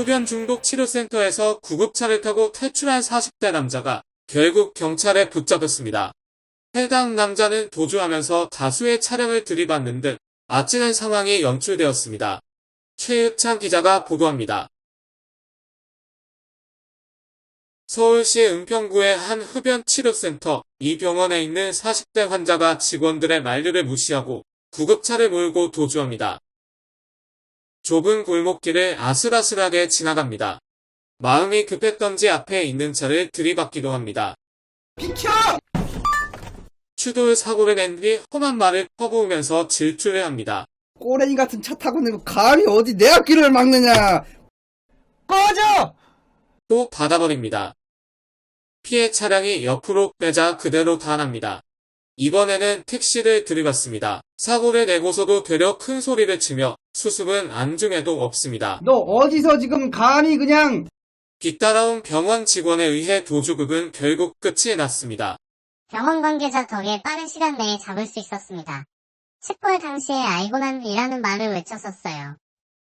흡연 중독 치료센터에서 구급차를 타고 탈출한 40대 남자가 결국 경찰에 붙잡혔습니다. 해당 남자는 도주하면서 다수의 차량을 들이받는 등 아찔한 상황이 연출되었습니다. 최유찬 기자가 보도합니다. 서울시 은평구의 한 흡연 치료센터 이 병원에 있는 40대 환자가 직원들의 만류를 무시하고 구급차를 몰고 도주합니다. 좁은 골목길을 아슬아슬하게 지나갑니다. 마음이 급했던지 앞에 있는 차를 들이받기도 합니다. 비켜! 추돌 사고를 낸 뒤 험한 말을 퍼부으면서 질주를 합니다. 꼬레기 같은 차 타고 내고 감히 어디 내 앞길을 막느냐! 꺼져! 또 받아버립니다. 피해 차량이 옆으로 빼자 그대로 반합니다. 이번에는 택시를 들이받습니다. 사고를 내고서도 되려 큰 소리를 치며 수습은 안중에도 없습니다. 너 어디서 지금 감히 그냥 뒤따라온 병원 직원에 의해 도주극은 결국 끝이 났습니다. 병원 관계자 덕에 빠른 시간 내에 잡을 수 있었습니다. 체포할 당시에 알고 난 이라는 말을 외쳤었어요.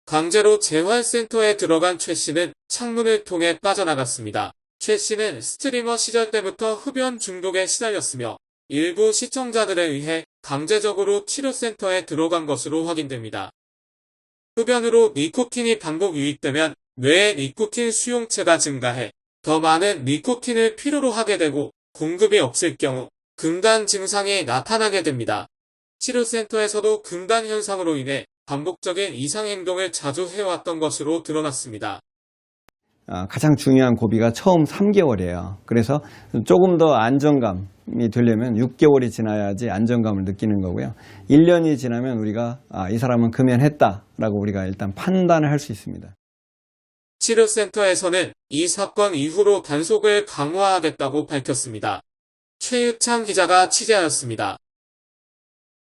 강제로 재활센터에 들어간 최 씨는 창문을 통해 빠져나갔습니다. 최 씨는 스트리머 시절 때부터 흡연 중독에 시달렸으며 일부 시청자들에 의해 강제적으로 치료센터에 들어간 것으로 확인됩니다. 흡연으로 니코틴이 반복 유입되면 뇌의 니코틴 수용체가 증가해 더 많은 니코틴을 필요로 하게 되고 공급이 없을 경우 금단 증상이 나타나게 됩니다. 치료센터에서도 금단 현상으로 인해 반복적인 이상행동을 자주 해왔던 것으로 드러났습니다. 아, 가장 중요한 고비가 처음 3개월이에요. 그래서 조금 더 안정감이 되려면 6개월이 지나야지 안정감을 느끼는 거고요. 1년이 지나면 우리가 아, 이 사람은 금연했다라고 우리가 일단 판단을 할 수 있습니다. 치료센터에서는 이 사건 이후로 단속을 강화하겠다고 밝혔습니다. 최유창 기자가 취재하였습니다.